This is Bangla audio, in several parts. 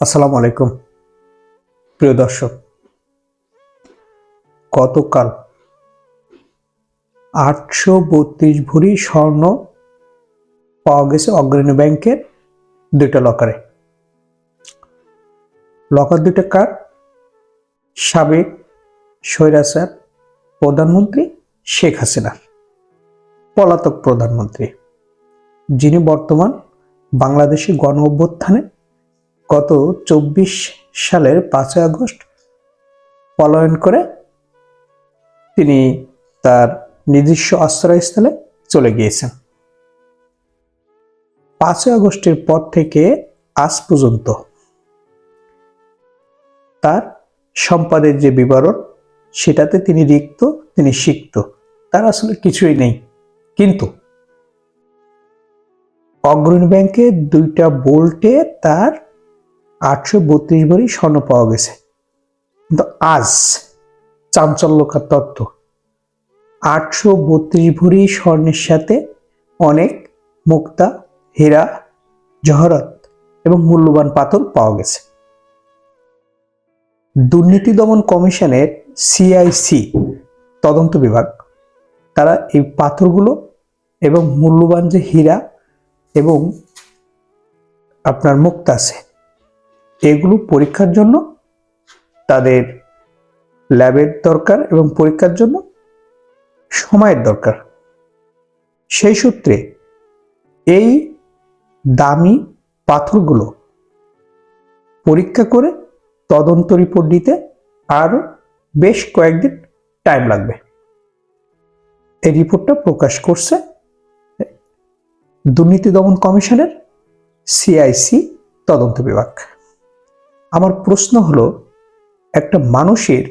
আসসালামু আলাইকুম। প্রিয় দর্শক, গতকাল আটশো বত্রিশ ভরি স্বর্ণ পাওয়া গেছে অগ্রণী ব্যাংকের দুইটা লকারে। লকার দুইটা কার? সাবেক স্বৈরাচার প্রধানমন্ত্রী শেখ হাসিনার, পলাতক প্রধানমন্ত্রী, যিনি বর্তমান বাংলাদেশি গণ অভ্যুত্থানে গত চব্বিশ সালের পাঁচই আগস্ট পলায়ন করে তিনি তার নিজস্ব আশ্রয়স্থলে চলে গিয়েছেন। পাঁচই আগস্টের পর থেকে আজ পর্যন্ত তার সম্পাদের যে বিবরণ, সেটাতে তিনি রিক্ত, তিনি সিক্ত, তার আসলে কিছুই নেই। কিন্তু অগ্রণী ব্যাংকে দুইটা বোল্টে তার আটশো বত্রিশ ভরি স্বর্ণ পাওয়া গেছে। কিন্তু আজ চাঞ্চল্যকার তথ্য, আটশো বত্রিশ ভরি স্বর্ণের সাথে অনেক মুক্তা, হীরা, জহরত এবং মূল্যবান পাথর পাওয়া গেছে। দুর্নীতি দমন কমিশনের সিআইসি, তদন্ত বিভাগ, তারা এই পাথরগুলো এবং মূল্যবান যে হীরা এবং আপনার মুক্তা আছে এগুলো পরীক্ষার জন্য তাদের ল্যাবের দরকার এবং পরীক্ষার জন্য সময়ের দরকার। সেই সূত্রে এই দামি পাথরগুলো পরীক্ষা করে তদন্ত রিপোর্ট দিতে আরও বেশ কয়েকদিন টাইম লাগবে। এই রিপোর্টটা প্রকাশ করছে দুর্নীতি দমন কমিশনের সিআইসি তদন্ত বিভাগ। আমার প্রশ্ন হলো, একটা মানুষের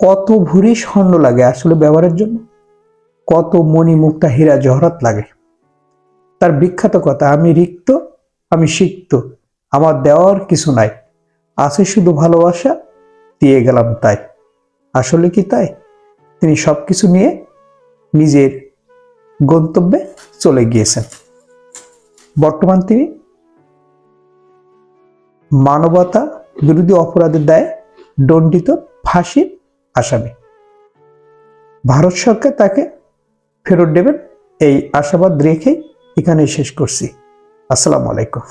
কত ভুরি স্বর্ণ লাগে আসলে ব্যবহারের জন্য? কত মণি মুক্তা হীরা জহরত লাগে? তার বিখ্যাত কথা, আমি রিক্ত, আমি সিক্ত, আমার দেওয়ার কিছু নাই, আছে শুধু ভালোবাসা, দিয়ে গেলাম তাই। আসলে কি তাই? তিনি সব কিছু নিয়ে নিজের গন্তব্যে চলে গিয়েছেন। বর্তমান তিনি মানবতা, বিরোধী অপরাধের দায়ে দণ্ডিত ফাঁসির আসামি। ভারত সরকার তাকে ফেরত দেবেন, এই আশাবাদ রেখেই এখানেই শেষ করছি। আসসালামু আলাইকুম।